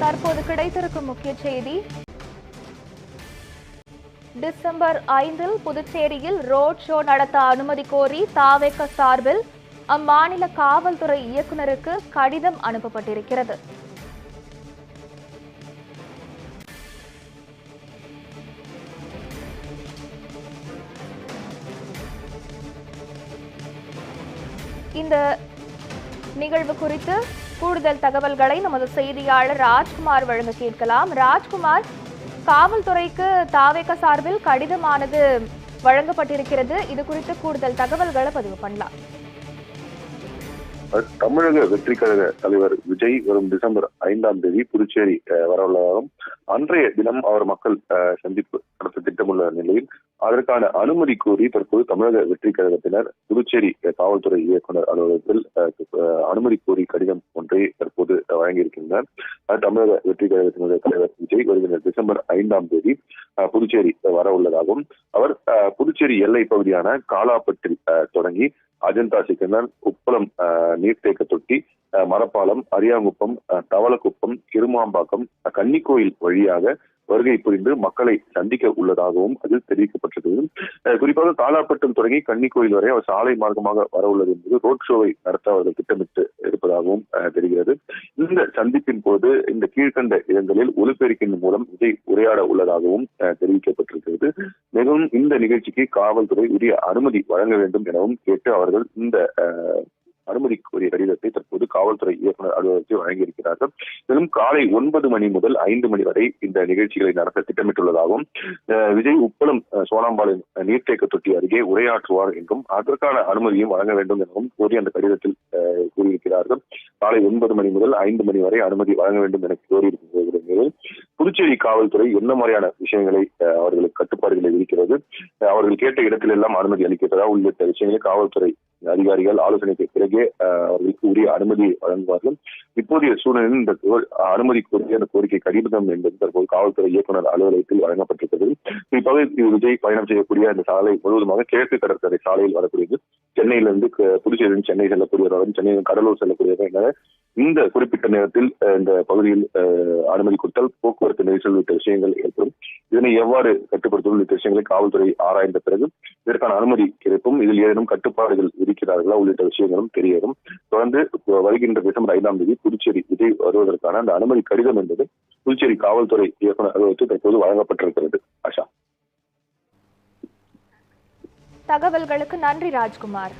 தற்போது கிடைத்திருக்கும் முக்கிய செய்தி. டிசம்பர் ஐந்தில் புதுச்சேரியில் ரோட் ஷோ நடத்த அனுமதி கோரி தாவேக சார்பில் அம்மாநில காவல்துறை இயக்குநருக்கு கடிதம் அனுப்பப்பட்டிருக்கிறது. இந்த நிகழ்வு குறித்து கூடுதல் தகவல்களை நமது செய்தியாளர் ராஜ்குமார் வழங்க கேட்கலாம். ராஜ்குமார் காவல்துறைக்கு தாவேக சார்பில் கடிதமானது வழங்கப்பட்டிருக்கிறது. இது குறித்து கூடுதல் தகவல்களை பதிவு பண்ணலாம். தமிழக வெற்றி கழக தலைவர் விஜய் வரும் டிசம்பர் ஐந்தாம் தேதி புதுச்சேரி அஹ், வரவுள்ளதாகவும் அன்றைய தினம் அவர் மக்கள் அஹ், சந்திப்பு நடத்த திட்டமுள்ள நிலையில் அதற்கான அனுமதி கோரி தற்போது தமிழக வெற்றி கழகத்தினர் புதுச்சேரி காவல்துறை இயக்குனர் அலுவலகத்தில் அனுமதி கோரி கடிதம் ஒன்றை தற்போது வழங்கியிருக்கின்றனர். தமிழக வெற்றி கழகத்தினுடைய தலைவர் விஜய் வருகின்ற டிசம்பர் ஐந்தாம் தேதி புதுச்சேரி வர உள்ளதாகவும் அவர் அஹ், புதுச்சேரி எல்லை பகுதியான காலாப்பட்டில் அஹ், தொடங்கி அஜந்தா சிக்கந்தன் உப்பளம் அஹ், நீர்த்தேக்க தொட்டி அஹ், மரப்பாலம் அரியாங்குப்பம் அஹ், தவளக்குப்பம் கிருமாம்பாக்கம் அஹ், கன்னிக்கோயில் வழியாக வருகை புரிந்து மக்களை சந்திக்க உள்ளதாகவும் அதில் தெரிவிக்கப்பட்டிருக்கிறது. குறிப்பாக காலாப்பட்டம் தொடங்கி கன்னிக்கோயில் வரை அவர் சாலை மார்க்கமாக வர உள்ளது என்பது ரோட் ஷோவை நடத்த அவர்கள் திட்டமிட்டு இருப்பதாகவும் அஹ், தெரிகிறது. இந்த சந்திப்பின் போது இந்த கீழ்கண்ட இடங்களில் ஒலிபெருக்கின் மூலம் விஜய் உரையாட உள்ளதாகவும் அஹ், தெரிவிக்கப்பட்டிருக்கிறது. மேலும் இந்த நிகழ்ச்சிக்கு காவல்துறை உரிய அனுமதி வழங்க வேண்டும் எனவும் கேட்டு அவர்கள் இந்த அனுமதி கோரிய கடிதத்தை தற்போது காவல்துறை இயக்குநர் அலுவலகத்தில் வழங்கியிருக்கிறார்கள். மேலும் காலை ஒன்பது மணி முதல் ஐந்து மணி வரை இந்த நிகழ்ச்சிகளை நடத்த திட்டமிட்டுள்ளதாகவும் விஜய் உப்பளம் சோனாம்பாளையம் நீர்த்தேக்க தொட்டி அருகே உரையாற்றுவார் என்றும் அதற்கான அனுமதியும் வழங்க வேண்டும் எனவும் கோரி அந்த கடிதத்தில் கூறியிருக்கிறார்கள். காலை ஒன்பது மணி முதல் ஐந்து மணி வரை அனுமதி வழங்க வேண்டும் என கோரியிருக்கிற நிலையில் புதுச்சேரி காவல்துறை என்ன மாதிரியான விஷயங்களை அவர்களுக்கு கட்டுப்பாடுகளை விதிக்கிறது? அவர்கள் கேட்ட இடத்தில் எல்லாம் அனுமதி அளிக்கிறதா? உள்ளிட்ட விஷயங்களை காவல்துறை அதிகாரிகள் ஆலோசனைக்கு பிறகே அஹ், அவர்களுக்கு உரிய அனுமதி வழங்குவார்கள். இப்போதைய சூழ்நிலையில் இந்த அனுமதி கோரிய அந்த கோரிக்கை கடிதம் என்பது தற்போது காவல்துறை இயக்குநர் அலுவலகத்தில் வழங்கப்பட்டிருக்கிறது. குறிப்பாக விஜய் பயணம் செய்யக்கூடிய அந்த சாலை முழுவதுமாக கிழக்கு கடற்கரை சாலையில் வரக்கூடியது. சென்னையில இருந்து புதுச்சேரி சென்னை செல்லக்கூடியவரும் சென்னையில் கடலூர் செல்லக்கூடியவரும் என இந்த குறிப்பிட்ட நேரத்தில் இந்த பகுதியில் அனுமதி கொடுத்தால் போக்குவரத்து நெரிசல் உள்ளிட்ட விஷயங்கள் ஏற்படும். இதனை எவ்வாறு கட்டுப்படுத்தும் உள்ளிட்ட விஷயங்களை காவல்துறை ஆராய்ந்த பிறகு இதற்கான அனுமதி கிடைக்கும் இதில் ஏதேனும் கட்டுப்பாடுகள் இருக்கிறார்களா உள்ளிட்ட விஷயங்களும் தெரிய வரும் தொடர்ந்து வருகின்ற டிசம்பர் ஐந்தாம் தேதி புதுச்சேரி விஜய் வருவதற்கான அந்த அனுமதி கடிதம் என்பது புதுச்சேரி காவல்துறை இயக்குநர் அலுவலகத்தில் தற்போது வழங்கப்பட்டிருக்கிறது. தகவல்களுக்கு நன்றி ராஜ்குமார்.